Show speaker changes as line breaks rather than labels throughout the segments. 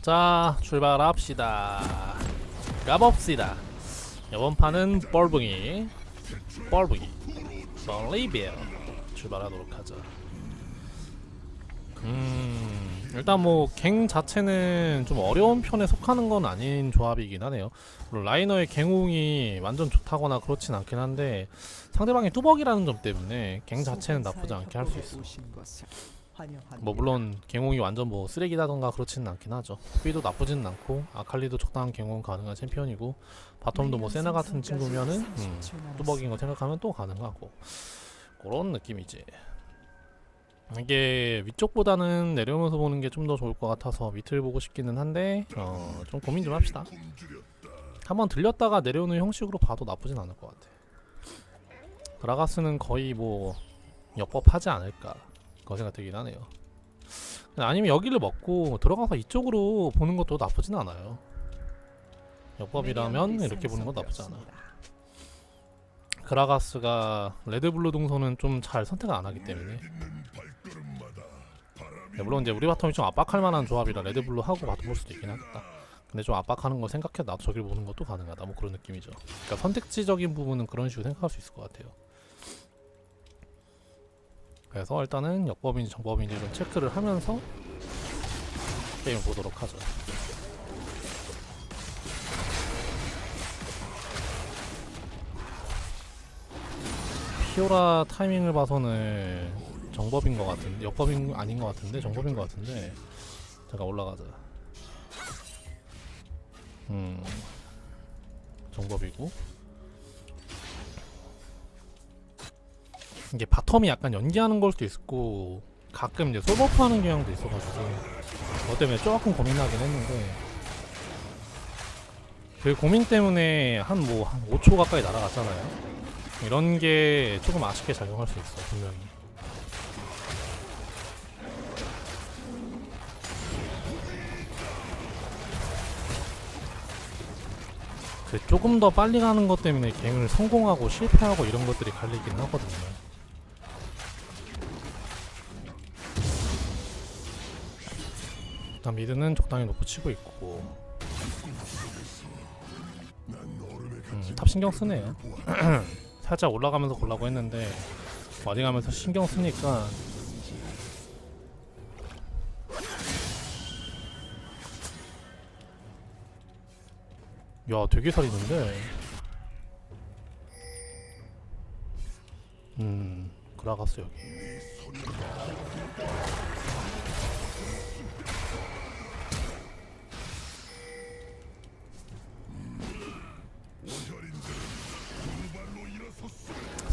자 출발합시다. 가봅시다. 이번 판은 뻘붕이. 뻘붕이. 벌리비아 출발하도록 하자 음 일단 뭐 갱 자체는 좀 어려운 편에 속하는 건 아닌 조합이긴 하네요. 물론 라이너의 갱웅이 완전 좋다거나 그렇진 않긴 한데 상대방이 뚜벅이라는 점 때문에 갱 자체는 나쁘지 않게 할 수 있어 뭐 물론 갱홍이 완전 뭐 쓰레기다던가 그렇지는 않긴 하죠. 삐도 나쁘지는 않고 아칼리도 적당한 갱홍 가능한 챔피언이고 바텀도 뭐 세나 같은 친구면은 음, 뚜벅인 거 생각하면 또 가능하고 그런 느낌이지. 이게 위쪽보다는 내려오면서 보는 게 좀 더 좋을 것 같아서 밑을 보고 싶기는 한데 어, 좀 고민 좀 합시다. 한번 들렸다가 내려오는 형식으로 봐도 나쁘진 않을 것 같아. 그라가스는 거의 뭐 역법하지 않을까. 그런 생각 들긴 하네요. 아니면 여기를 먹고 들어가서 이쪽으로 보는 것도 나쁘진 않아요. 역법이라면 이렇게 보는 건 나쁘지 않아. 그라가스가 레드블루 동선은 좀 잘 선택을 안 하기 때문에. 네, 물론 이제 우리 바텀이 좀 압박할 만한 조합이라 레드블루 하고 바텀 볼 수도 있긴 하겠다. 근데 좀 압박하는 거 생각해 나도 저길 보는 것도 가능하다. 뭐 그런 느낌이죠. 그러니까 선택지적인 부분은 그런 식으로 생각할 수 있을 것 같아요. 그래서 일단은 역법인지 정법인지를 체크를 하면서 게임을 보도록 하죠. 피오라 타이밍을 봐서는 정법인 것 같은데 역법인 아닌 것 같은데 정법인 것 같은데 잠깐 올라가자. 음 정법이고 이게 바텀이 약간 연기하는 걸 수도 있고 가끔 이제 솔버프 하는 경향도 있어가지고 그것 때문에 조금 고민하긴 했는데 그 고민 때문에 한뭐 한 5초 가까이 날아갔잖아요. 이런 게 조금 아쉽게 작용할 수 있어 분명히. 그 조금 더 빨리 가는 것 때문에 갱을 성공하고 실패하고 이런 것들이 갈리긴 하거든요 일단 미드는 적당히 놓고 치고 있고. 음, 탑 신경 쓰네요. 살짝 올라가면서 골라고 했는데 와딩 하면서 신경 쓰니까. 야 되게 살이는데? 음 그라가스 여기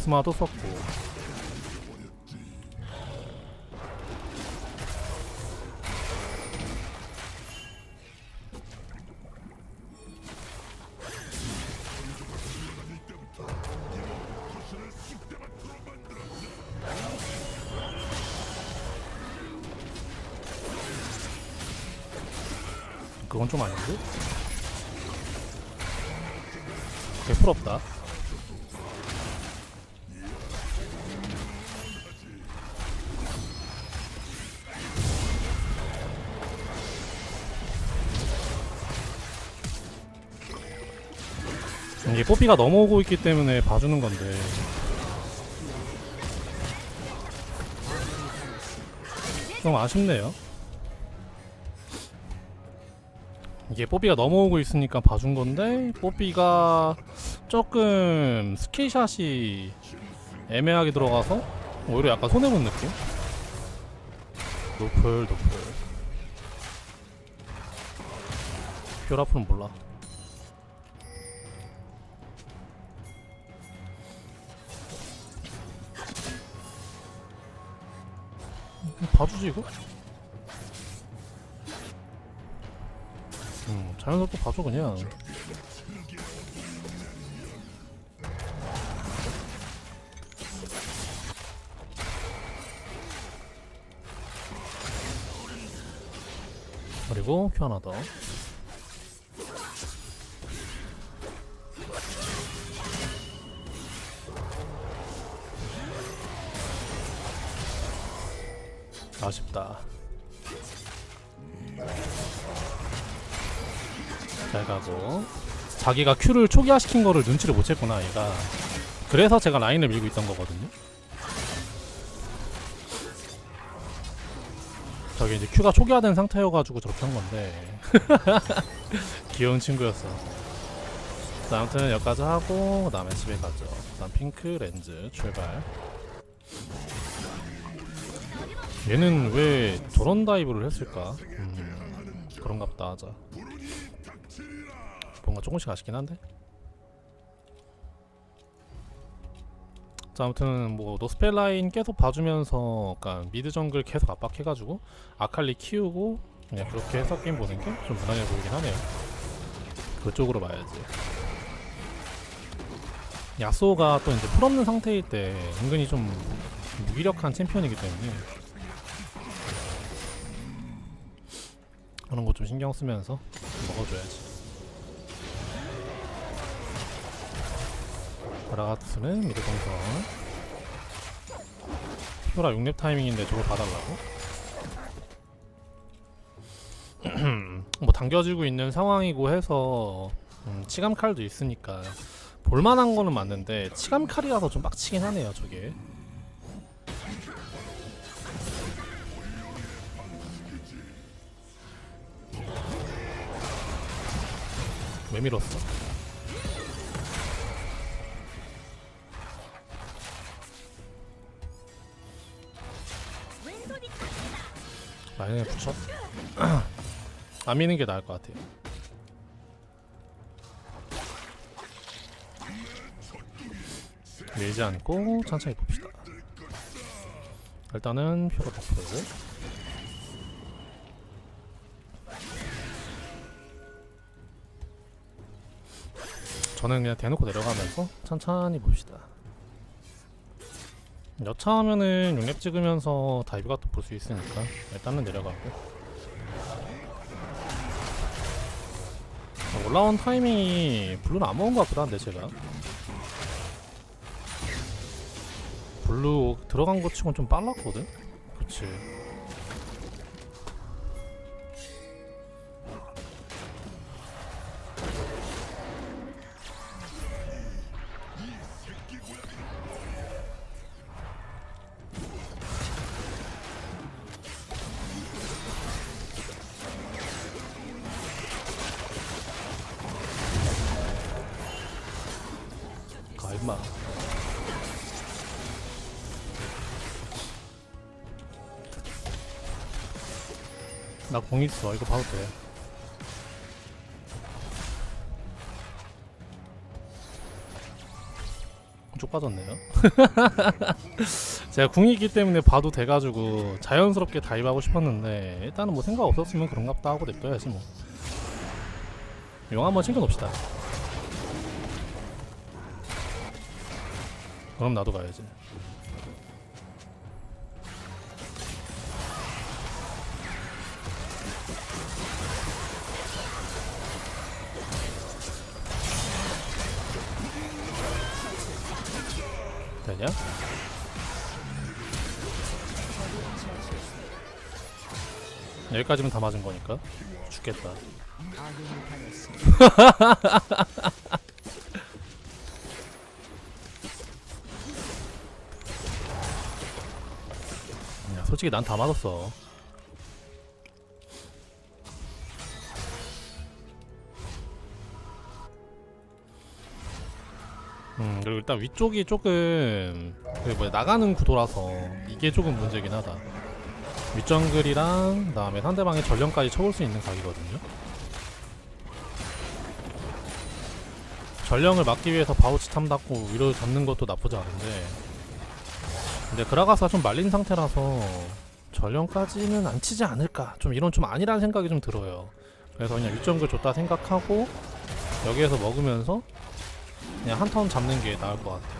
스마도 썼고 이게 뽀삐가 넘어오고 있기 때문에 봐주는 건데. 좀 아쉽네요. 이게 뽀삐가 넘어오고 있으니까 봐준 건데 뽀삐가 조금 스킬샷이 애매하게 들어가서 오히려 약간 손해본 느낌? 노플 노플. 퓨라프는 몰라 봐주지 이거? 음, 자연스럽게 봐줘 그냥 그리고 큐 하나 더 잘 가고 자기가 큐를 초기화시킨 거를 눈치를 못 챘구나 얘가. 그래서 제가 라인을 밀고 있던 거거든요. 저게 이제 큐가 초기화된 상태여가지고 저렇게 한 건데. 귀여운 친구였어. 자, 아무튼 여기까지 하고 그 다음에 집에 가죠. 그 다음 핑크 렌즈 출발 얘는 왜 저런 다이브를 했을까? 음, 그런갑다 하자. 뭔가 조금씩 아쉽긴 한데? 자 아무튼 뭐 노스펠 라인 계속 봐주면서 그러니까 미드 정글 계속 압박해가지고 아칼리 키우고 그냥 그렇게 해서 게임 보는 게 좀 무난해 보이긴 하네요. 그쪽으로 봐야지. 야소가 또 이제 풀 없는 상태일 때 은근히 좀 무기력한 챔피언이기 때문에 그런 거 좀 신경 쓰면서 먹어줘야지. 바라가스는 미드 공성 피오라 6렙 타이밍인데 저걸 봐달라고? 뭐 당겨지고 있는 상황이고 해서 음, 치감 칼도 있으니까 볼만한 거는 맞는데 치감 칼이라서 좀 빡치긴 하네요 저게 왜 밀었어? 라인에 붙여? 안 미는 게 나을 것 같아요. 밀지 않고 천천히 봅시다. 일단은 표가 버프고 저는 그냥 대놓고 내려가면서 천천히 봅시다. 여차하면은 6렙 찍으면서 다이브 같은 볼수 있으니까 일단은 내려가고 어, 올라온 타이밍이 블루는 안 먹은 것 같기도 한데 제가 블루 들어간 것 치곤 좀 빨랐거든? 그치 마. 나 공 있어. 이거 봐도 돼. 쭉 빠졌네요. 제가 궁이 있기 때문에 봐도 돼가지고 자연스럽게 다이브하고 싶었는데 일단은 뭐 생각 없었으면 그런갑다 하고 냅둬야지 뭐 용 한번 챙겨놓읍시다 그럼 나도 가야지. 되냐? 여기까지면 다 맞은 거니까 죽겠다. 야, 솔직히 난 다 맞았어. 음, 그리고 일단 위쪽이 조금 그 뭐야 나가는 구도라서 이게 조금 문제긴 하다. 윗정글이랑 그다음에 상대방의 전령까지 쳐볼 수 있는 각이거든요. 전령을 막기 위해서 바우치 탐 닫고 위로 잡는 것도 나쁘지 않은데 근데 그라가스가 좀 말린 상태라서 전령까지는 안 치지 않을까. 좀 이런 좀 아니라는 생각이 좀 들어요. 그래서 그냥 윗정글 줬다 생각하고 여기에서 먹으면서 그냥 한 턴 잡는 게 나을 것 같아요.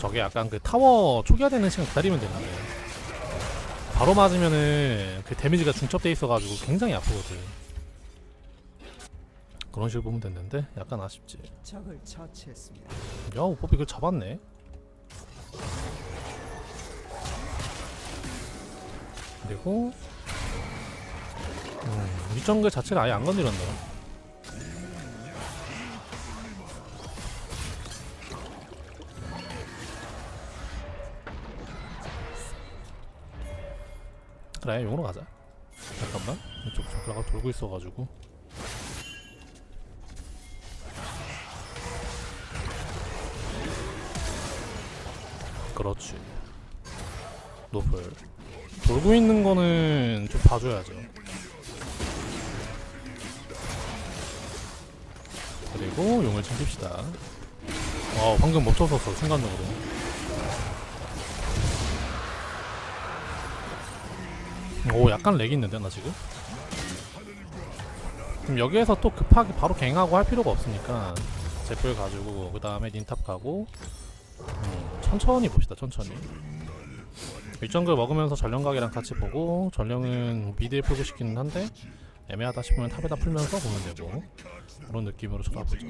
저게 약간 그 타워 초기화되는 시간 기다리면 되는데 바로 맞으면은 그 데미지가 중첩돼 있어가지고 굉장히 아프거든 그런 식으로 보면 됐는데 약간 아쉽지
적을 처치했습니다.
야 오법이 그걸 잡았네 그리고 음, 윗정글 자체를 아예 안 건드렸네요. 그래 용으로 가자. 잠깐만 이쪽 정글가 돌고 있어가지고 그렇지. 노플. 돌고 있는 거는 좀 봐줘야죠. 그리고 용을 챙깁시다. 와 방금 멈춰섰어 순간적으로. 오 약간 렉 있는데 나 지금? 그럼 여기에서 또 급하게 바로 갱하고 할 필요가 없으니까 제뿔 가지고 그 다음에 닌탑 가고 음, 천천히 봅시다 천천히. 일정글 먹으면서 전령각이랑 같이 보고 전령은 미드에 풀고 싶기는 한데 애매하다 싶으면 탑에다 풀면서 보면 되고 그런 느낌으로 쳐다보죠.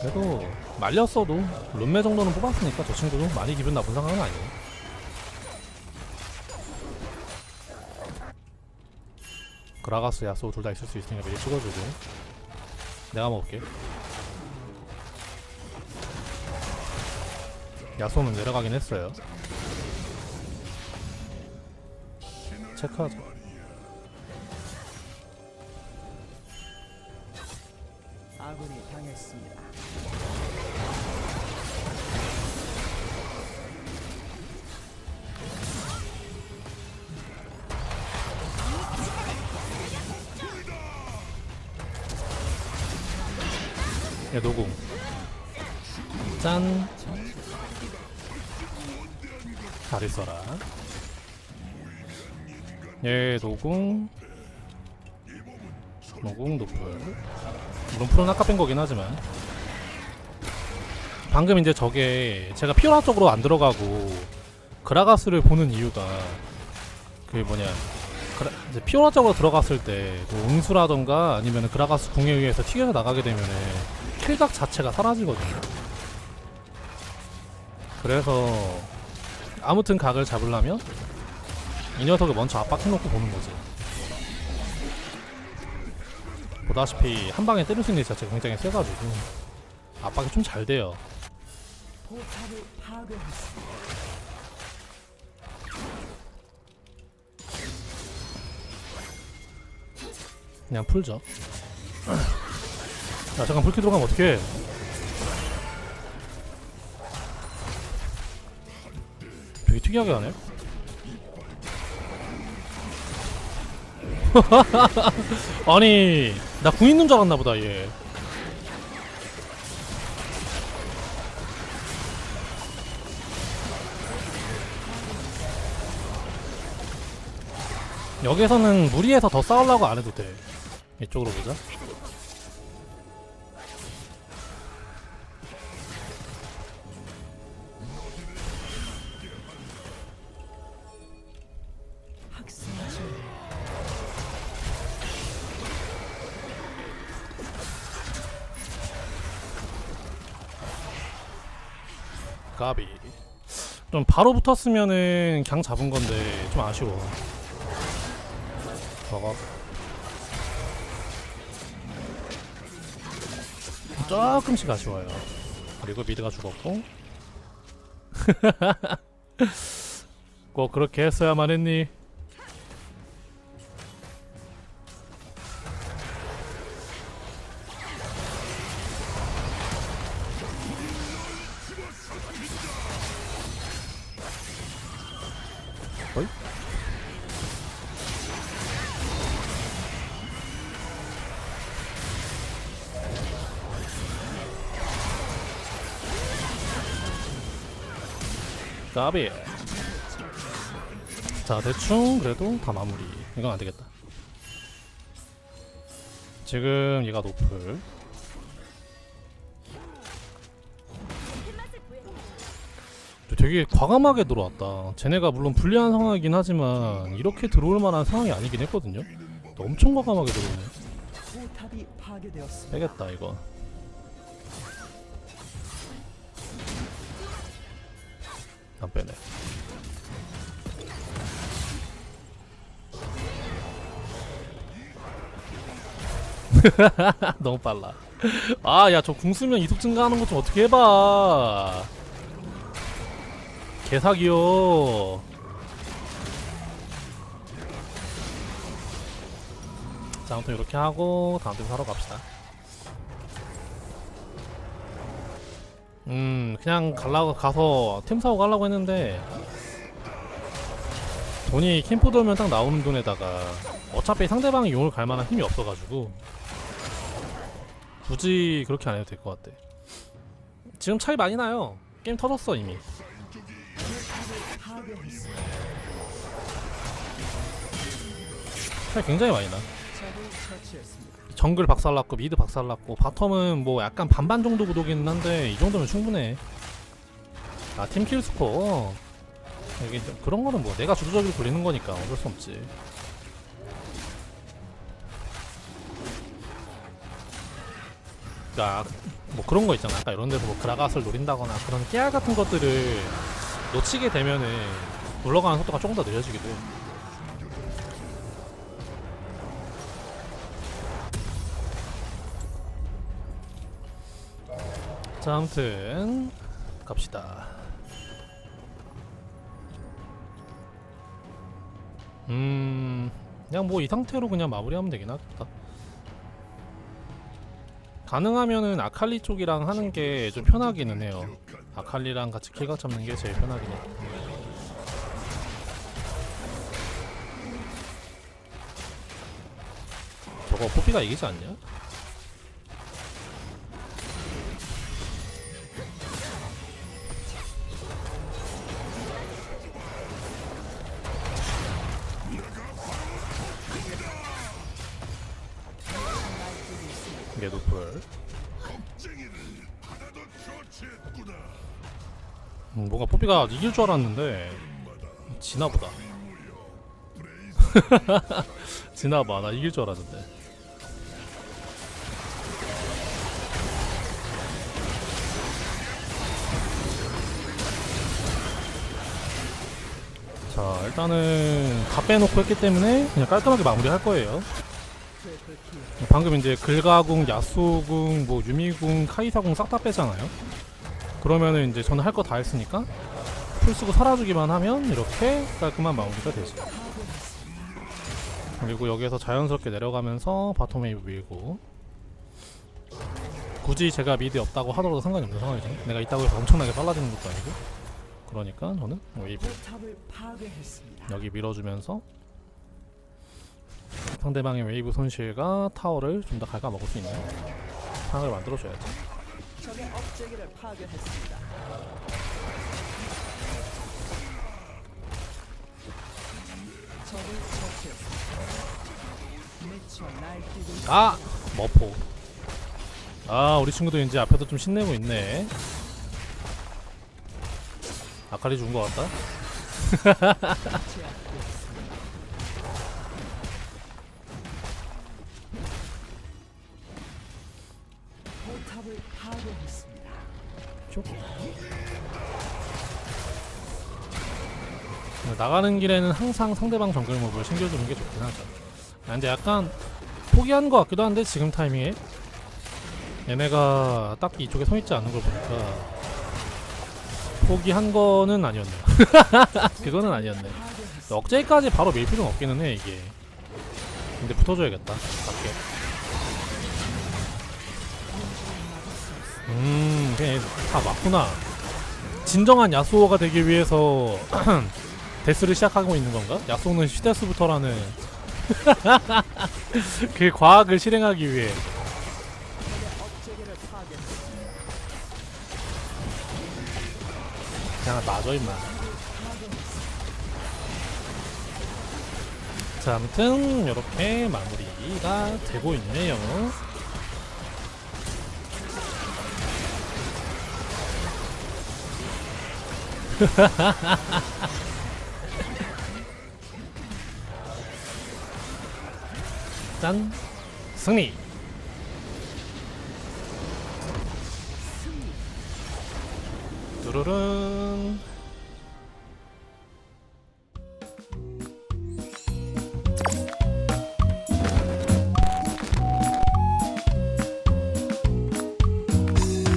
그래도 말렸어도 룸메 정도는 뽑았으니까 저 친구도 많이 기분 나쁜 상황은 아니에요. 그라가스 야소 둘 다 있을 수 있으니까 미리 찍어주고 내가 먹을게. 야소는 내려가긴 했어요. 체크하자.
아군이 당했습니다.
야 노궁. 짠. 잘 있어라. 얘 노궁. 노궁 노플. 물론 풀은 아까 뺀 거긴 하지만. 방금 이제 저게 제가 피오라 쪽으로 안 들어가고 그라가스를 보는 이유가 그 뭐냐. 그라, 이제 피오라 쪽으로 들어갔을 때뭐 응수라던가 아니면 그라가스 궁에 의해서 튀겨서 나가게 되면은 킬각 자체가 사라지거든요. 그래서 아무튼 각을 잡으려면 이 녀석을 먼저 압박해놓고 보는 거지. 보다시피 한 방에 때릴 수 있는 게 자체가 굉장히 세가지고 압박이 좀 잘 돼요. 그냥 풀죠. 야 잠깐 불키 들어가면 어떡해? 되게 특이하게 하네. 아니 나 궁 있는 줄 알았나 보다 얘. 여기서는 무리해서 더 싸우려고 안 해도 돼. 이쪽으로 보자 까비. 좀 바로 붙었으면은 그냥 잡은 건데 좀 아쉬워. 저거. 조금씩 아쉬워요. 그리고 미드가 죽었고. 꼭 그렇게 했어야만 했니 까비. 자 대충 그래도 다 마무리. 이건 안되겠다. 지금 얘가 노플. 되게 과감하게 들어왔다. 쟤네가 물론 불리한 상황이긴 하지만 이렇게 들어올 만한 상황이 아니긴 했거든요. 엄청 과감하게 들어오네. 빼겠다 이거 안 빼네. 너무 빨라. 아, 야, 저궁 쓰면 이속 증가하는 것 좀 어떻게 해봐. 개사기요. 자, 아무튼 이렇게 하고 다음 팀 사러 갑시다. 음, 그냥 갈라고 가서 템 사고 가려고 했는데 돈이 캠프 돌면 딱 나오는 돈에다가 어차피 상대방이 용을 갈 만한 힘이 없어가지고 굳이 그렇게 안 해도 될 것 같아. 지금 차이 많이 나요. 게임 터졌어 이미. 차이 굉장히 많이 나. 정글 박살났고 미드 박살났고 바텀은 뭐 약간 반반 정도 구도기는 한데 이 정도면 충분해. 아 팀킬 스코어 이게 좀 그런 거는 뭐 내가 주도적으로 돌리는 거니까 어쩔 수 없지. 뭐 그런 거 있잖아. 아까 이런 데서 뭐 그라가스를 노린다거나 그런 깨알 같은 것들을 놓치게 되면은 올라가는 속도가 조금 더 느려지기도 해. 자, 아무튼 갑시다. 음, 그냥 뭐 이 상태로 그냥 마무리하면 되긴 하겠다. 가능하면은 아칼리 쪽이랑 하는 게 좀 편하기는 해요. 아칼리랑 같이 킬각 잡는 게 제일 편하긴 해. 저거 포피가 이기지 않냐? 노플. 음, 뭔가 뽀삐가 이길 줄 알았는데 지나보다. 지나봐, 나 이길 줄 알았는데. 자, 일단은 다 빼놓고 했기 때문에 그냥 깔끔하게 마무리할 거예요. 방금 이제 글가궁, 야수궁, 뭐 유미궁, 카이사궁 싹 다 빼잖아요. 그러면은 이제 저는 할 거 다 했으니까 풀 쓰고 사라지기만 하면 이렇게 깔끔한 마무리가 되죠. 그리고 여기에서 자연스럽게 내려가면서 바텀 웨이브 밀고 굳이 제가 미드 없다고 하더라도 상관이 없는 상황이죠. 내가 있다고 해서 엄청나게 빨라지는 것도 아니고 그러니까 저는 웨이브. 여기 밀어주면서 상대방의 웨이브 손실과 타워를 좀 더 갉아먹을 수 있는 상황을
있습니다.
아! 머포 아 우리 친구도 이제 앞에서 좀 신내고 있네 아칼리 죽은 것 같다. 나가는 길에는 항상 상대방 정글 몹을 챙겨주는 게 좋긴 하죠. 아, 근데 약간 포기한 것 같기도 한데 지금 타이밍에? 얘네가 딱히 이쪽에 서 있지 않는 걸 보니까 포기한 거는 아니었네요. 그거는 아니었네. 억제까지 바로 밀 필요는 없기는 해 이게. 근데 붙어줘야겠다 밖에. 음 그냥 다 맞구나. 진정한 야수호가 되기 위해서 데스를 시작하고 있는 건가? 야수호는 시데스부터라는 그 과학을 실행하기 위해. 그냥 맞아 임마 자 아무튼 이렇게 마무리가 되고 있네요 짠 승리. 뚜루룬